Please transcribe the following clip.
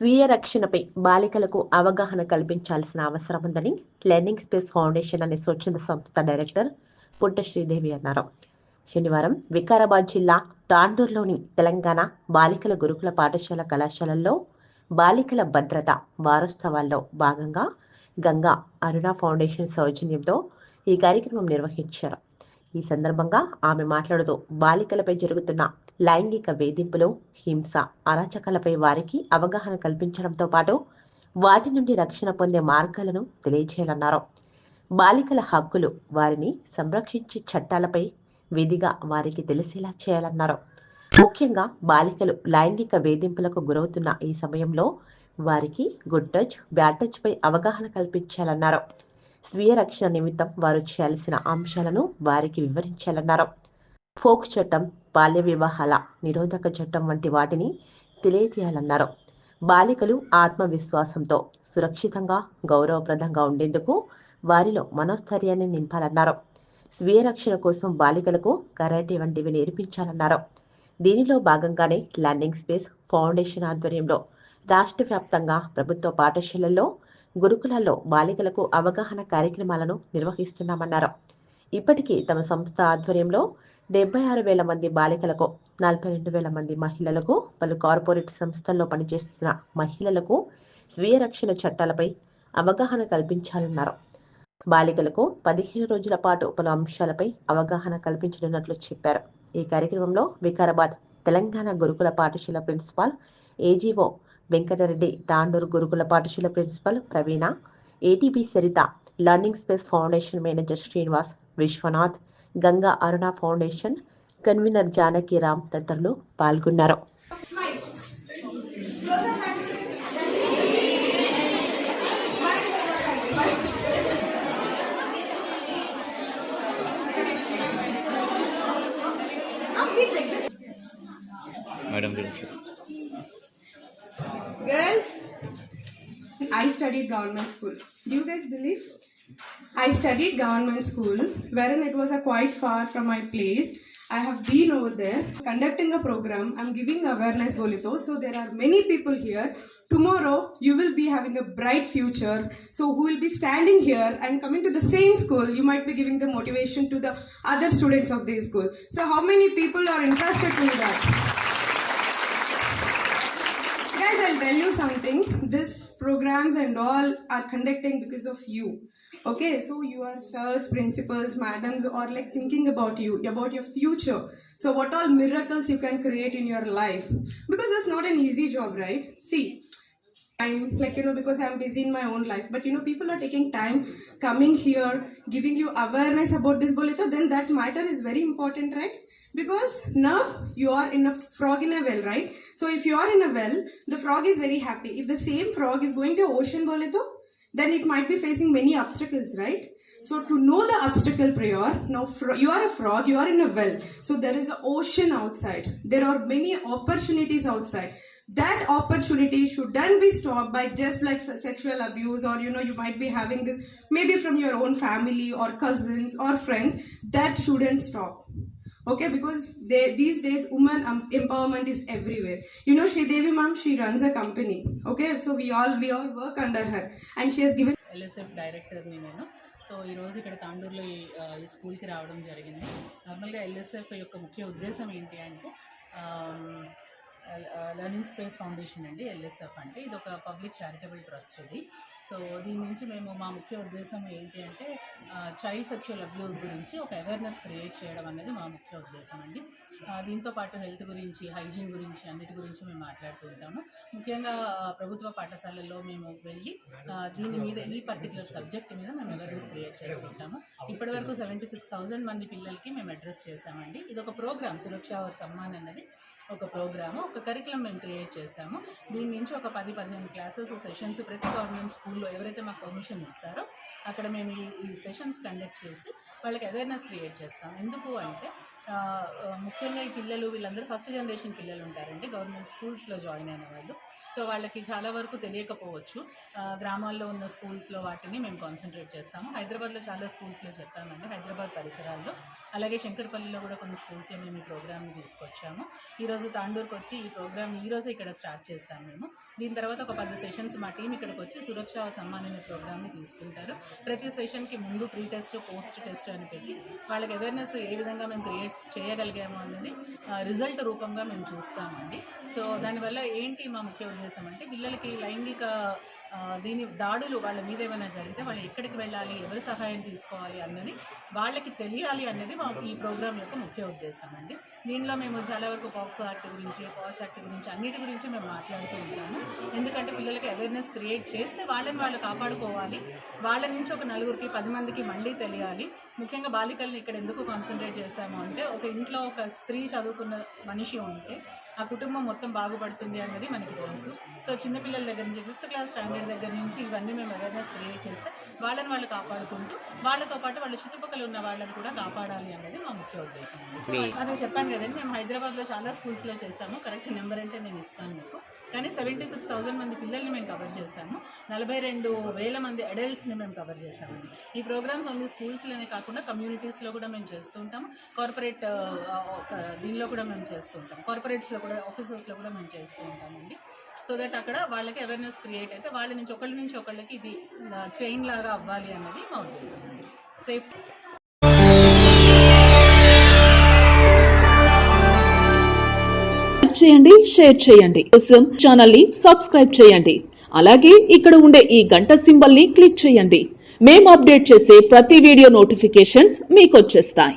స్వీయ రక్షణపై బాలికలకు అవగాహన కల్పించాల్సిన అవసరం ఉందని లెర్నింగ్ స్పేస్ ఫౌండేషన్ అనే స్వచ్ఛంద సంస్థ డైరెక్టర్ పుట్ట శ్రీదేవి అన్నారు. శనివారం వికారాబాద్ జిల్లా తాండూరులోని తెలంగాణ బాలికల గురుకుల పాఠశాల కళాశాలల్లో బాలికల భద్రత వారోత్సవాల్లో భాగంగా గంగా అరుణ ఫౌండేషన్ సౌజన్యంతో ఈ కార్యక్రమం నిర్వహించారు. ఈ సందర్భంగా ఆమె మాట్లాడుతూ బాలికలపై జరుగుతున్న లైంగిక వేధింపులు హింస అరాచకాలపై వారికి అవగాహన కల్పించడంతో పాటు వాటి నుండి రక్షణ పొందే మార్గాలను తెలియజేయాలన్నారు. బాలికల హక్కులు వారిని సంరక్షించే చట్టాలపై విధిగా వారికి తెలిసేలా చేయాలన్నారు. ముఖ్యంగా బాలికలు లైంగిక వేధింపులకు గురవుతున్న ఈ సమయంలో వారికి గుడ్ టచ్ బ్యాడ్ టచ్ పై అవగాహన కల్పించాలన్నారు. స్వీయ రక్షణ నిమిత్తం వారు చేయాల్సిన అంశాలను వారికి వివరించాలన్నారు. ఫోక్ చట్టం బాల్య వివాహాల నిరోధక చట్టం వంటి వాటిని తెలియజేయాలన్నారు. బాలికలు ఆత్మవిశ్వాసంతో సురక్షితంగా గౌరవప్రదంగా ఉండేందుకు వారిలో మనోస్థైర్యాన్ని నింపాలన్నారు. స్వీయ రక్షణ కోసం బాలికలకు కరాటే వంటివి నేర్పించాలన్నారు. దీనిలో భాగంగానే ల్యాండింగ్ స్పేస్ ఫౌండేషన్ ఆధ్వర్యంలో రాష్ట్ర వ్యాప్తంగా ప్రభుత్వ పాఠశాలల్లో గురుకులాల్లో బాలికలకు అవగాహన కార్యక్రమాలను నిర్వహిస్తున్నామన్నారు. ఇప్పటికీ తమ సంస్థ ఆధ్వర్యంలో డెబ్బై ఆరు వేల మంది బాలికలకు నలభై రెండు వేల మంది మహిళలకు పలు కార్పొరేట్ సంస్థల్లో పనిచేస్తున్న మహిళలకు స్వీయ రక్షణ చట్టాలపై అవగాహన కల్పించాలన్నారు. బాలికలకు పదిహేను రోజుల పాటు పలు అంశాలపై అవగాహన కల్పించనున్నట్లు చెప్పారు. ఈ కార్యక్రమంలో వికారాబాద్ తెలంగాణ గురుకుల పాఠశాల ప్రిన్సిపాల్ ఏజీఓ వెంకటరెడ్డి తాండూరు గురుకుల పాఠశాల principal Praveena ATP Saritha learning space foundation manager Srinivas Vishwanath Ganga Aruna foundation convener Janakiram తదితరులు పాల్గొన్నారు madam Girls, I studied government school. Do you guys believe? I studied government school, wherein it was a quite far from my place. I have been over there conducting a program. I'm giving awareness, Bolito. So there are many people here. Tomorrow you will be having a bright future. So who will be standing here and coming to the same school? You might be giving the motivation to the other students of this school. So how many people are interested to that? Guys, I'll tell you something. This programs and all are conducting because of you. Okay, so you are sirs, principals, madams, or like thinking about you, about your future. So, what all miracles you can create in your life? Because it's not an easy job, right? See, I'm like you know because I'm busy in my own life, but you know people are taking time coming here, giving you awareness about this bolito. Then that matter is very important, right? Because now you are in a frog in a well, right? So if you are in a well, the frog is very happy. If the same frog is going to ocean bolito, then it might be facing many obstacles, right? So to know the obstacle prior, now you are a frog, you are in a well. So there is an ocean outside. There are many opportunities outside. That opportunity shouldn't be stopped by just like sexual abuse or you know you might be having this maybe from your own family or cousins or friends. That shouldn't stop. Okay, because they, these days woman um, empowerment is everywhere. You know, Sri Devi ma'am, she runs a company. Okay, so we all we all work under her, and she has given LSF డైరెక్టర్ని నేను so ఈరోజు ఇక్కడ తాండూరులో ఈ ఆ, ఈ స్కూల్కి రావడం జరిగింది నార్మల్గా ఎల్ఎస్ఎఫ్ యొక్క ముఖ్య ఉద్దేశం ఏంటి అంటే లెర్నింగ్ స్పేస్ ఫౌండేషన్ అండి ఎల్ఎస్ఎఫ్ అంటే ఇది ఒక పబ్లిక్ చారిటబుల్ ట్రస్ట్ ఇది సో దీని నుంచి మేము మా ముఖ్య ఉద్దేశం ఏంటి అంటే చైల్డ్ సెక్షువల్ అబ్యూస్ గురించి ఒక అవేర్నెస్ క్రియేట్ చేయడం అనేది మా ముఖ్య ఉద్దేశం అండి. దీంతోపాటు దీంతో పాటు హెల్త్ గురించి హైజీన్ గురించి అన్నిటి గురించి మేము మాట్లాడుతూ ఉంటాము. ముఖ్యంగా ప్రభుత్వ పాఠశాలల్లో మేము వెళ్ళి దీని మీద ఈ పర్టికులర్ సబ్జెక్ట్ మీద మేము అవేర్నెస్ క్రియేట్ చేస్తుంటాము ఇప్పటి వరకు సెవెంటీ సిక్స్ థౌజండ్ మంది పిల్లలకి మేము అడ్రస్ చేశామండి. ఇది ఒక ప్రోగ్రామ్ సురక్ష అవర్ సమ్మాన్ అన్నది ఒక ప్రోగ్రాము ఒక కరికులం మేము క్రియేట్ చేశాము. దీని నుంచి ఒక పది పదిహేను క్లాసెస్ సెషన్స్ ప్రతి గవర్నమెంట్ స్కూల్ స్కూల్లో ఎవరైతే మాకు పర్మిషన్ ఇస్తారో అక్కడ మేము ఈ సెషన్స్ కండక్ట్ చేసి వాళ్ళకి అవేర్నెస్ క్రియేట్ చేస్తాం. ఎందుకు అంటే ముఖ్యంగా ఈ పిల్లలు వీళ్ళందరూ ఫస్ట్ జనరేషన్ పిల్లలు ఉంటారండి. గవర్నమెంట్ స్కూల్స్లో జాయిన్ అయిన వాళ్ళు. సో వాళ్ళకి చాలా వరకు తెలియకపోవచ్చు. గ్రామాల్లో ఉన్న స్కూల్స్లో వాటిని మేము కాన్సన్ట్రేట్ చేస్తాము. హైదరాబాద్లో చాలా స్కూల్స్లో చెప్పామండి హైదరాబాద్ పరిసరాల్లో. అలాగే శంకర్పల్లిలో కూడా కొన్ని స్కూల్స్లో మేము ఈ ప్రోగ్రామ్ని తీసుకొచ్చాము. ఈరోజు తాండూర్కి వచ్చి ఈ ప్రోగ్రామ్ ఈరోజు ఇక్కడ స్టార్ట్ చేశాము మేము. దీని తర్వాత ఒక పది సెషన్స్ మా టీం ఇక్కడికి వచ్చి సురక్ష సమ్మాన్ అనే ప్రోగ్రామ్ని తీసుకుంటారు. ప్రతి సెషన్కి ముందు ప్రీ టెస్ట్ పోస్ట్ టెస్ట్ అని పెట్టి వాళ్ళకి అవేర్నెస్ ఏ విధంగా మేము క్రియేట్ చేయగలిగాము అన్నది రిజల్ట్ రూపంగా మేము చూస్తామండి. సో దానివల్ల ఏంటి మా ముఖ్య ఉద్దేశం అంటే పిల్లలకి లైంగిక దీని దాడులు వాళ్ళ మీద ఏమైనా జరిగితే వాళ్ళు ఎక్కడికి వెళ్ళాలి ఎవరి సహాయం తీసుకోవాలి అన్నది వాళ్ళకి తెలియాలి అన్నది మా ఈ ప్రోగ్రామ్ యొక్క ముఖ్య ఉద్దేశం అండి. దీనిలో మేము చాలా వరకు పాక్సో యాక్ట్ గురించి పాస్ యాక్ట్ గురించి అన్నిటి గురించి మేము మాట్లాడుతూ ఉంటాము. ఎందుకంటే పిల్లలకి అవేర్నెస్ క్రియేట్ చేస్తే వాళ్ళని వాళ్ళు కాపాడుకోవాలి. వాళ్ళ నుంచి ఒక నలుగురికి పది మందికి మళ్ళీ తెలియాలి. ముఖ్యంగా బాలికల్ని ఇక్కడ ఎందుకు కాన్సన్ట్రేట్ చేశాము అంటే ఒక ఇంట్లో ఒక స్త్రీ చదువుకున్న మనిషి ఉంటే ఆ కుటుంబం మొత్తం బాగుపడుతుంది అన్నది మనకి తెలుసు. సో చిన్నపిల్లల దగ్గర నుంచి ఫిఫ్త్ క్లాస్ స్టాండర్డ్ దగ్గర నుంచి ఇవన్నీ మేము అవేర్నెస్ క్రియేట్ చేస్తే వాళ్ళని వాళ్ళు కాపాడుకుంటూ వాళ్ళతో పాటు వాళ్ళ చుట్టుపక్కల ఉన్న వాళ్ళని కూడా కాపాడాలి అన్నది మా ముఖ్య ఉద్దేశం అదే చెప్పాను కదండి మేము హైదరాబాద్లో చాలా స్కూల్స్లో చేసాము కరెక్ట్ నెంబర్ అంటే నేను ఇస్తాను మీకు. కానీ సెవెంటీ సిక్స్ థౌసండ్ మంది పిల్లల్ని మేము కవర్ చేశాము. నలభై రెండు వేల మంది అడల్ట్స్ని మేము కవర్ చేశామండి. ఈ ప్రోగ్రామ్స్ ఓన్లీ స్కూల్స్లోనే కాకుండా కమ్యూనిటీస్లో కూడా మేము చేస్తూ ఉంటాం కార్పొరేట్ దీనిలో కూడా మేము చేస్తూ ఉంటాం కార్పొరేట్స్లో కూడా ఆఫీసెస్లో కూడా మేము చేస్తూ ఉంటామండి. సో దట్ అక్కడ వాళ్ళకి అవేర్నెస్ క్రియేట్ అయితే వాళ్ళ నుంచి ఒకళ్ళ నుంచి ఒకళ్ళకి ఇది చైన్ లాగా అవ్వాలి అన్నది మా ఉద్దేశం అండి. సేఫ్టీ చేయండి షేర్ చేయండి. కోసం ఛానల్ని సబ్స్క్రైబ్ చేయండి. అలాగే ఇక్కడ ఉండే ఈ గంట సింబల్ని క్లిక్ చేయండి. మేము అప్డేట్ చేసే ప్రతి వీడియో నోటిఫికేషన్స్ మీకు వచ్చేస్తాయి.